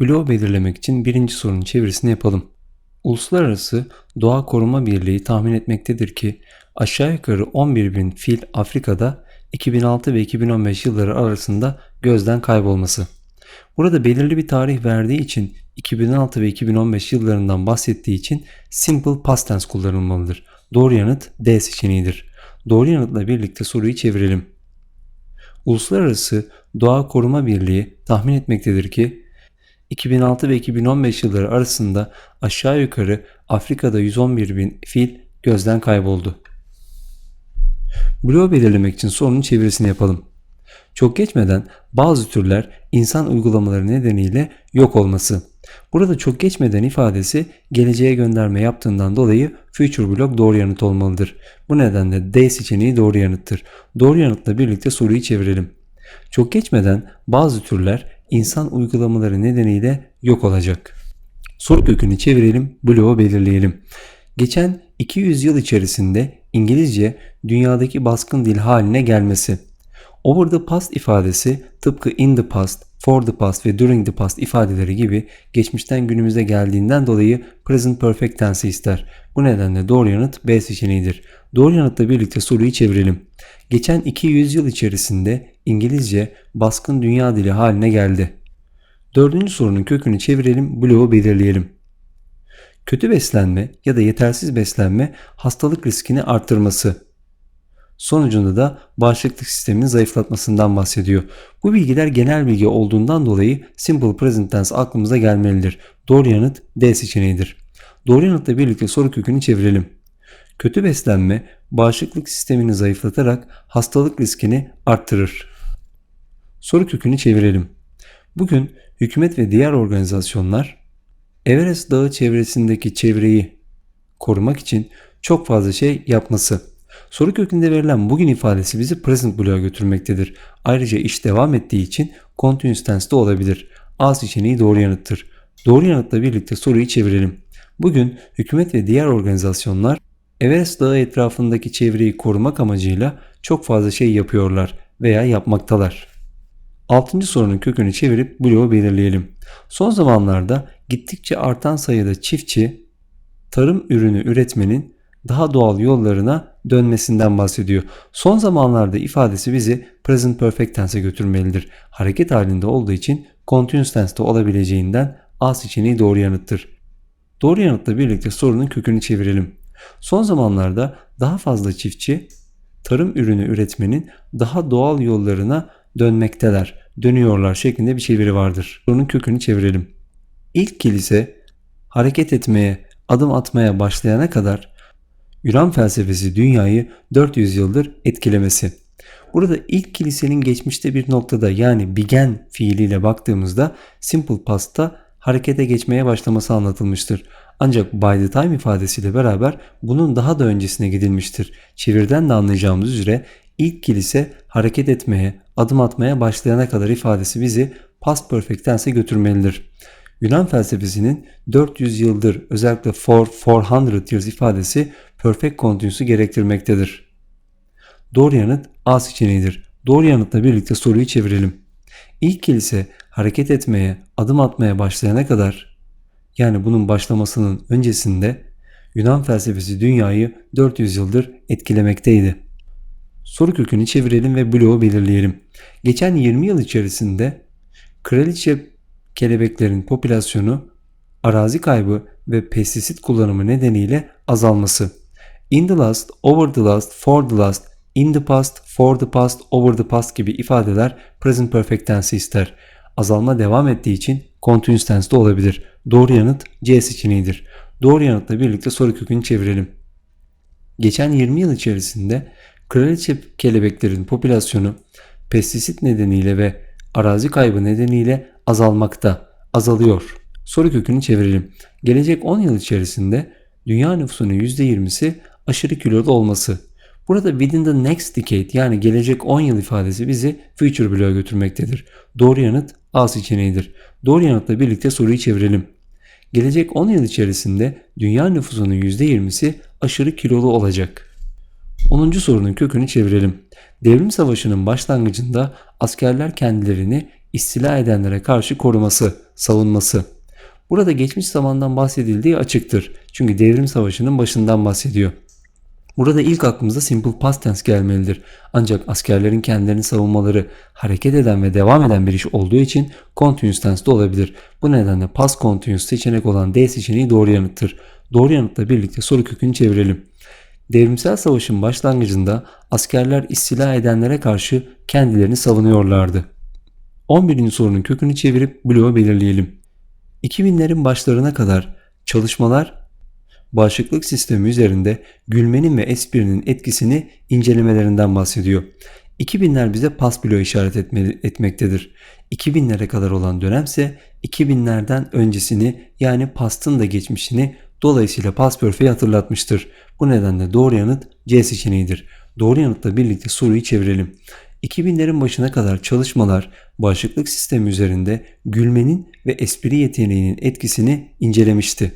Bloğu belirlemek için birinci sorunun çevirisini yapalım. Uluslararası Doğa Koruma Birliği tahmin etmektedir ki aşağı yukarı 11 bin fil Afrika'da 2006 ve 2015 yılları arasında gözden kaybolması. Burada belirli bir tarih verdiği için 2016 ve 2015 yıllarından bahsettiği için simple past tense kullanılmalıdır. Doğru yanıt D seçeneğidir. Doğru yanıtla birlikte soruyu çevirelim. Uluslararası Doğa Koruma Birliği tahmin etmektedir ki 2006 ve 2015 yılları arasında aşağı yukarı Afrika'da 111 bin fil gözden kayboldu. Bloğu belirlemek için sorunun çevirisini yapalım. Çok geçmeden bazı türler insan uygulamaları nedeniyle yok olması. Burada çok geçmeden ifadesi geleceğe gönderme yaptığından dolayı future block doğru yanıt olmalıdır. Bu nedenle D seçeneği doğru yanıttır. Doğru yanıtla birlikte soruyu çevirelim. Çok geçmeden bazı türler insan uygulamaları nedeniyle yok olacak. Soru kökünü çevirelim, bloğu belirleyelim. Geçen 200 yıl içerisinde İngilizce dünyadaki baskın dil haline gelmesi. Over the past ifadesi tıpkı in the past, for the past ve during the past ifadeleri gibi geçmişten günümüze geldiğinden dolayı present perfect tense ister. Bu nedenle doğru yanıt B seçeneğidir. Doğru yanıtla birlikte soruyu çevirelim. Geçen 200 yıl içerisinde İngilizce baskın dünya dili haline geldi. Dördüncü sorunun kökünü çevirelim, bloğu belirleyelim. Kötü beslenme ya da yetersiz beslenme hastalık riskini arttırması. Sonucunda da bağışıklık sistemini zayıflatmasından bahsediyor. Bu bilgiler genel bilgi olduğundan dolayı simple present tense aklımıza gelmelidir. Doğru yanıt D seçeneğidir. Doğru yanıtla birlikte soru kökünü çevirelim. Kötü beslenme bağışıklık sistemini zayıflatarak hastalık riskini arttırır. Soru kökünü çevirelim. Bugün hükümet ve diğer organizasyonlar Everest Dağı çevresindeki çevreyi korumak için çok fazla şey yapması. Soru kökünde verilen bugün ifadesi bizi present bloğa götürmektedir. Ayrıca iş devam ettiği için continuous tense de olabilir. A seçeneği doğru yanıttır. Doğru yanıtla birlikte soruyu çevirelim. Bugün hükümet ve diğer organizasyonlar Everest Dağı etrafındaki çevreyi korumak amacıyla çok fazla şey yapıyorlar veya yapmaktalar. Altıncı sorunun kökünü çevirip bloğu belirleyelim. Son zamanlarda gittikçe artan sayıda çiftçi tarım ürünü üretmenin daha doğal yollarına dönmesinden bahsediyor. Son zamanlarda ifadesi bizi present perfect tense'e götürmelidir. Hareket halinde olduğu için continuous tense'de olabileceğinden A seçeneği doğru yanıttır. Doğru yanıtla birlikte sorunun kökünü çevirelim. Son zamanlarda daha fazla çiftçi tarım ürünü üretmenin daha doğal yollarına dönmekteler, dönüyorlar şeklinde bir çeviri vardır. Sorunun kökünü çevirelim. İlk kilise hareket etmeye, adım atmaya başlayana kadar Yunan felsefesi dünyayı 400 yıldır etkilemesi. Burada ilk kilisenin geçmişte bir noktada yani began fiiliyle baktığımızda simple past'ta harekete geçmeye başlaması anlatılmıştır. Ancak by the time ifadesiyle beraber bunun daha da öncesine gidilmiştir. Çevirden de anlayacağımız üzere ilk kilise hareket etmeye, adım atmaya başlayana kadar ifadesi bizi past perfect tense'e götürmelidir. Yunan felsefesinin 400 yıldır özellikle for 400 years ifadesi perfect continuous'u gerektirmektedir. Doğru yanıt A seçeneğidir. Doğru yanıtla birlikte soruyu çevirelim. İlk kilise hareket etmeye, adım atmaya başlayana kadar yani bunun başlamasının öncesinde Yunan felsefesi dünyayı 400 yıldır etkilemekteydi. Soru kökünü çevirelim ve bloğu belirleyelim. Geçen 20 yıl içerisinde kraliçe kelebeklerin popülasyonu arazi kaybı ve pestisit kullanımı nedeniyle azalması. In the last, over the last, for the last, in the past, for the past, over the past gibi ifadeler present perfect tense ister. Azalma devam ettiği için continuous tense de olabilir. Doğru yanıt C seçeneğidir. Doğru yanıtla birlikte soru kökünü çevirelim. Geçen 20 yıl içerisinde kraliçe kelebeklerin popülasyonu pestisit nedeniyle ve arazi kaybı nedeniyle azalmakta, azalıyor. Soru kökünü çevirelim. Gelecek 10 yıl içerisinde dünya nüfusunun %20'si aşırı kilolu olması. Burada within the next decade yani gelecek 10 yıl ifadesi bizi future bloğa götürmektedir. Doğru yanıt A seçeneğidir. Doğru yanıtla birlikte soruyu çevirelim. Gelecek 10 yıl içerisinde dünya nüfusunun %20'si aşırı kilolu olacak. 10. sorunun kökünü çevirelim. Devrim Savaşı'nın başlangıcında askerler kendilerini istila edenlere karşı koruması, savunması. Burada geçmiş zamandan bahsedildiği açıktır. Çünkü devrim savaşının başından bahsediyor. Burada ilk aklımıza simple past tense gelmelidir. Ancak askerlerin kendilerini savunmaları hareket eden ve devam eden bir iş olduğu için continuous tense de olabilir. Bu nedenle past continuous seçenek olan D seçeneği doğru yanıttır. Doğru yanıtla birlikte soru kökünü çevirelim. Devrimsel savaşın başlangıcında askerler istila edenlere karşı kendilerini savunuyorlardı. 11. sorunun kökünü çevirip bloğu belirleyelim. 2000'lerin başlarına kadar çalışmalar bağışıklık sistemi üzerinde gülmenin ve esprinin etkisini incelemelerinden bahsediyor. 2000'ler bize pas bloğu işaret etme, etmektedir. 2000'lere kadar olan dönemse 2000'lerden öncesini yani pastın da geçmişini dolayısıyla perfect'i hatırlatmıştır. Bu nedenle doğru yanıt C seçeneğidir. Doğru yanıtla birlikte soruyu çevirelim. 2000'lerin başına kadar çalışmalar bağışıklık sistemi üzerinde gülmenin ve espri yeteneğinin etkisini incelemişti.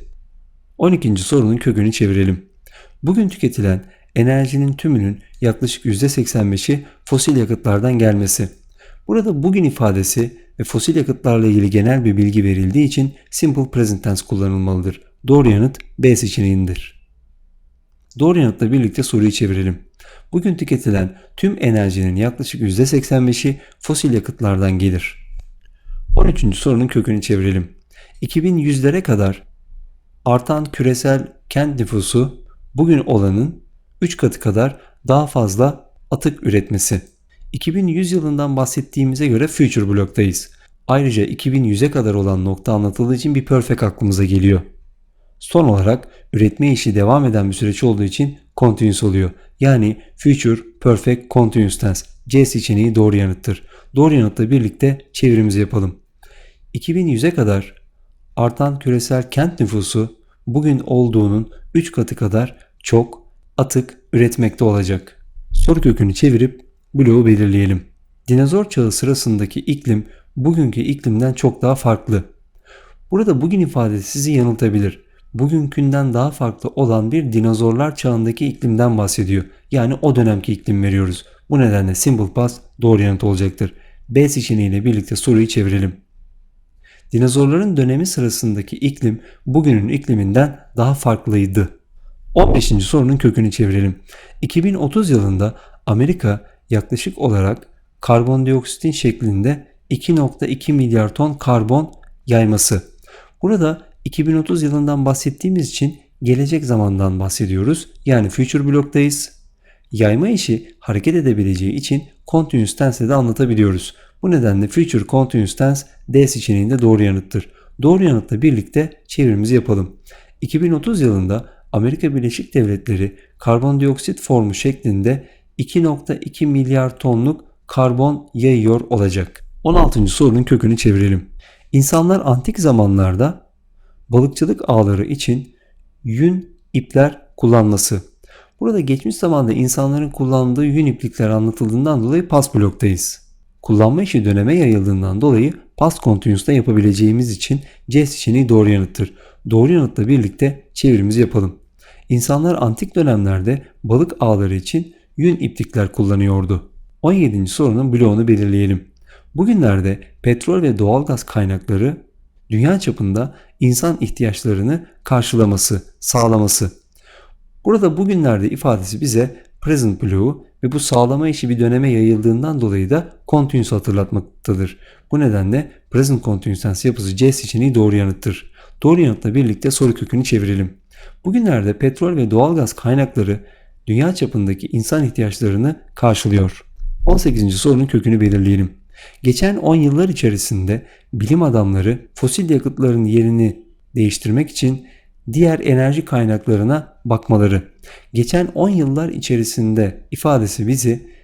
12. sorunun kökünü çevirelim. Bugün tüketilen enerjinin tümünün yaklaşık %85'i fosil yakıtlardan gelmesi. Burada bugün ifadesi ve fosil yakıtlarla ilgili genel bir bilgi verildiği için simple present tense kullanılmalıdır. Doğru yanıt B seçeneğindir. Doğru yanıtla birlikte soruyu çevirelim. Bugün tüketilen tüm enerjinin yaklaşık %85'i fosil yakıtlardan gelir. 13. sorunun kökünü çevirelim. 2100'lere kadar artan küresel kent nüfusu bugün olanın 3 katı kadar daha fazla atık üretmesi. 2100 yılından bahsettiğimize göre future bloktayız. Ayrıca 2100'e kadar olan nokta anlatıldığı için bir perfect aklımıza geliyor. Son olarak üretme işi devam eden bir süreç olduğu için continuous oluyor. Yani future perfect continuous tense. C seçeneği doğru yanıttır. Doğru yanıtla birlikte çevirimizi yapalım. 2100'e kadar artan küresel kent nüfusu bugün olduğunun 3 katı kadar çok atık üretmekte olacak. Soru kökünü çevirip bloğu belirleyelim. Dinozor çağı sırasındaki iklim bugünkü iklimden çok daha farklı. Burada bugün ifadesi sizi yanıltabilir. Bugünkünden daha farklı olan bir dinozorlar çağındaki iklimden bahsediyor. Yani o dönemki iklim veriyoruz. Bu nedenle simple past doğru yanıt olacaktır. B seçeneğiyle birlikte soruyu çevirelim. Dinozorların dönemi sırasındaki iklim bugünün ikliminden daha farklıydı. 15. sorunun kökünü çevirelim. 2030 yılında Amerika yaklaşık olarak karbondioksitin şeklinde 2.2 milyar ton karbon yayması. Burada 2030 yılından bahsettiğimiz için gelecek zamandan bahsediyoruz. Yani future bloktayız. Yayma işi hareket edebileceği için continuous tense'de de anlatabiliyoruz. Bu nedenle future continuous tense D seçeneğinde doğru yanıttır. Doğru yanıtla birlikte çevirimizi yapalım. 2030 yılında Amerika Birleşik Devletleri karbondioksit formu şeklinde 2.2 milyar tonluk karbon yayıyor olacak. 16. sorunun kökünü çevirelim. İnsanlar antik zamanlarda balıkçılık ağları için yün ipler kullanması. Burada geçmiş zamanda insanların kullandığı yün iplikler anlatıldığından dolayı pas bloktayız. Kullanma işi döneme yayıldığından dolayı past continuous'ta yapabileceğimiz için C seçeneği doğru yanıttır. Doğru yanıtla birlikte çevirimizi yapalım. İnsanlar antik dönemlerde balık ağları için yün iplikler kullanıyordu. 17. sorunun bloğunu belirleyelim. Bugünlerde petrol ve doğalgaz kaynakları dünya çapında insan ihtiyaçlarını karşılaması, sağlaması. Burada bugünlerde ifadesi bize present bloğu ve bu sağlama işi bir döneme yayıldığından dolayı da continuous hatırlatmaktadır. Bu nedenle present continuous tense yapısı C seçeneği doğru yanıttır. Doğru yanıtla birlikte soru kökünü çevirelim. Bugünlerde petrol ve doğalgaz kaynakları dünya çapındaki insan ihtiyaçlarını karşılıyor. 18. sorunun kökünü belirleyelim. Geçen 10 yıllar içerisinde bilim adamları fosil yakıtların yerini değiştirmek için diğer enerji kaynaklarına bakmaları. Geçen 10 yıllar içerisinde ifadesi bizi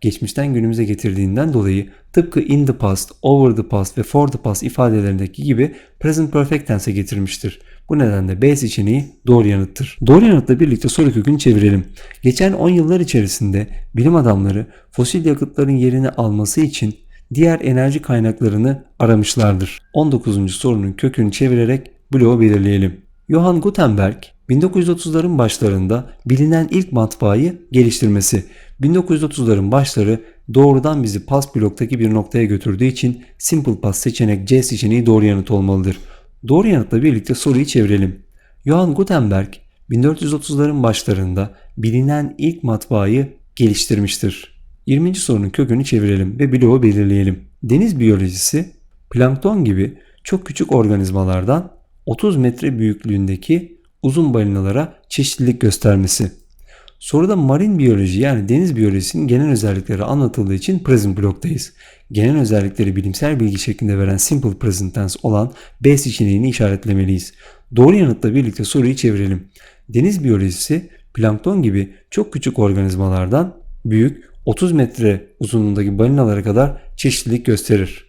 geçmişten günümüze getirdiğinden dolayı tıpkı in the past, over the past ve for the past ifadelerindeki gibi present perfect tense'e getirmiştir. Bu nedenle B seçeneği doğru yanıttır. Doğru yanıtla birlikte soru kökünü çevirelim. Geçen 10 yıllar içerisinde bilim adamları fosil yakıtların yerini alması için diğer enerji kaynaklarını aramışlardır. 19. sorunun kökünü çevirerek bloğu belirleyelim. Johann Gutenberg 1930'ların başlarında bilinen ilk matbaayı geliştirmesi. 1930'ların başları doğrudan bizi pas bloktaki bir noktaya götürdüğü için Simple Pass seçenek C seçeneği doğru yanıt olmalıdır. Doğru yanıtla birlikte soruyu çevirelim. Johann Gutenberg 1430'ların başlarında bilinen ilk matbaayı geliştirmiştir. 20. sorunun kökünü çevirelim ve bloğu belirleyelim. Deniz biyolojisi plankton gibi çok küçük organizmalardan 30 metre büyüklüğündeki uzun balinalara çeşitlilik göstermesi. Soruda marin biyoloji yani deniz biyolojisinin genel özellikleri anlatıldığı için present bloktayız. Genel özellikleri bilimsel bilgi şeklinde veren simple present tense olan B seçeneğini işaretlemeliyiz. Doğru yanıtla birlikte soruyu çevirelim. Deniz biyolojisi plankton gibi çok küçük organizmalardan büyük 30 metre uzunluğundaki balinalara kadar çeşitlilik gösterir.